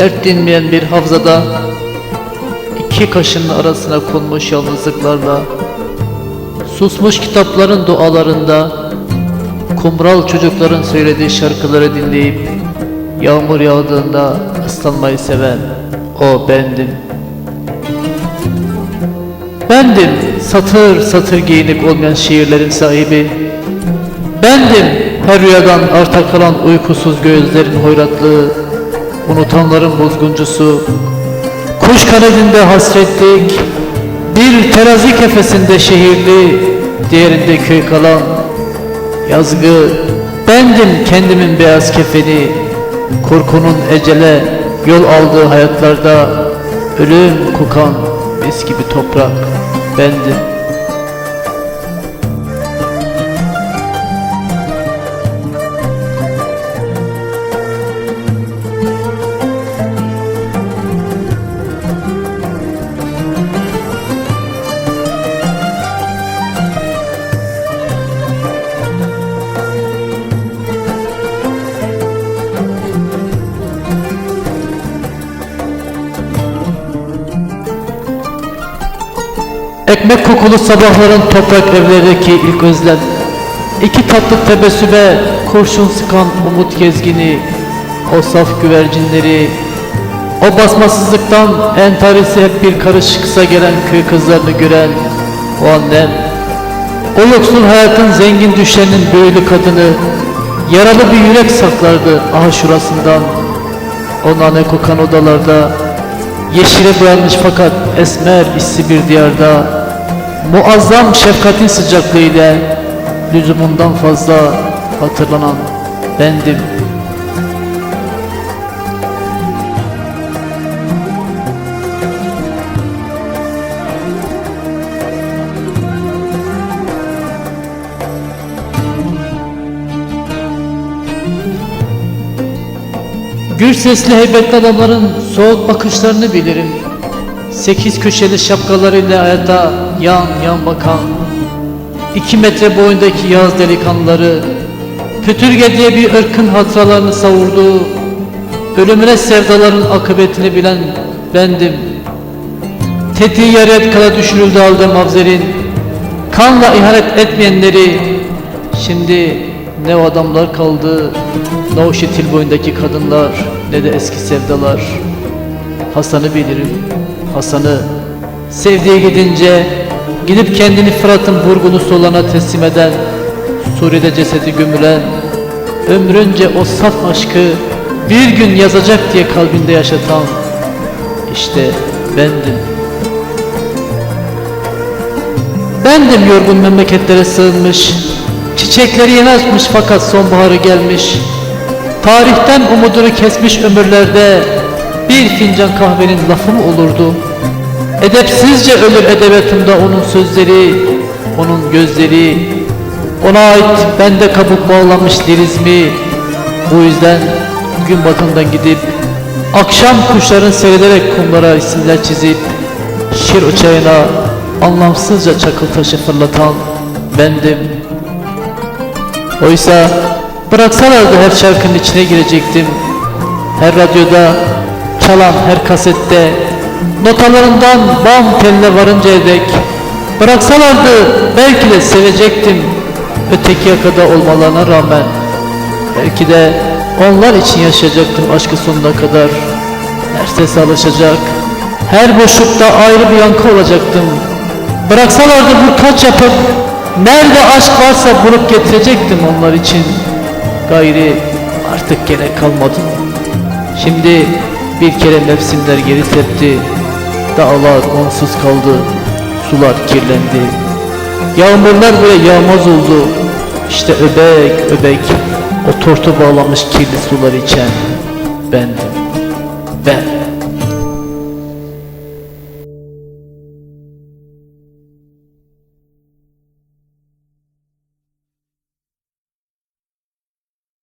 Dert dinmeyen bir havzada iki kaşın arasına konmuş yalnızlıklarla Susmuş kitapların dualarında Kumral çocukların söylediği şarkıları dinleyip Yağmur yağdığında ıslanmayı seven o bendim. Bendim satır satır giyinik olmayan şiirlerin sahibi. Bendim her rüyadan arta kalan uykusuz gözlerin hoyratlığı Unutanların bozguncusu. Kuş kanadında hasretlik. Bir terazi kefesinde şehirli Diğerinde köy kalan. Yazgı Bendim kendimin beyaz kefeni. Korkunun ecele Yol aldığı hayatlarda Ölüm kokan mis gibi toprak. Bendim Ekmek kokulu sabahların toprak evlerdeki ilk özlem. İki tatlı tebessüme kurşun sıkan umut gezgini O saf güvercinleri. O basmasızlıktan entarisi hep bir karış kısa gelen köy kızlarını gören O annem. O yoksul hayatın zengin düşlerinin büyülü kadını Yaralı bir yürek saklardı aha şurasından. O nane kokan odalarda Yeşile boyanmış fakat esmer issi bir diyarda Muazzam şefkatin sıcaklığıyla Lüzumundan fazla hatırlanan bendim. Gür sesli heybetli adamların soğuk bakışlarını bilirim. Sekiz köşeli şapkalarıyla hayata yan yan bakan iki metre boyundaki yaz delikanlıları Pütürge diye bir ırkın hatıralarını savurduğu Ölümüne sevdaların akıbetini bilen bendim. Tetiği yarıya kadar düşürüldü halde mavzerin Kanla ihanet etmeyenleri. Şimdi ne o adamlar kaldı Ne o şitil boyundaki kadınlar Ne de eski sevdalar. Hasan'ı bilirim Hasan'ı. Sevdiği gidince Gidip kendini Fırat'ın vurgunu solana teslim eden Suriye'de cesedi gömülen Ömrünce o saf aşkı Bir gün yazacak diye kalbinde yaşatan işte bendim Bendim yorgun memleketlere sığınmış Çiçekleri yeni açmış fakat sonbaharı gelmiş Tarihten umudunu kesmiş ömürlerde Bir fincan kahvenin lafı mı olurdu? Edepsizce ölür edebiyatımda onun sözleri Onun gözleri. Ona ait bende kabuk bağlamış lirizmi Bu yüzden gün batımdan gidip Akşam kuşların seyrederek kumlara isimler çizip Şir uçağına anlamsızca çakıl taşı fırlatan bendim. Oysa bıraksalardı her şarkının içine girecektim. Her radyoda çalan her kasette Notalarından bam teline varıncaya dek Bıraksalardı belki de sevecektim. Öteki yakada olmalarına rağmen Belki de onlar için yaşayacaktım aşkı sonuna kadar. Her sese alışacak Her boşlukta ayrı bir yankı olacaktım. Bıraksalardı bu kaç yapıp Nerede aşk varsa bulup getirecektim onlar için. Gayri artık gerek kalmadı Şimdi bir kere mevsimler geri tepti. Dağlar onsuz kaldı. Sular kirlendi. Yağmurlar bile yağmaz oldu. İşte öbek öbek. O tortu bağlamış kirli sular içen Bendim Ben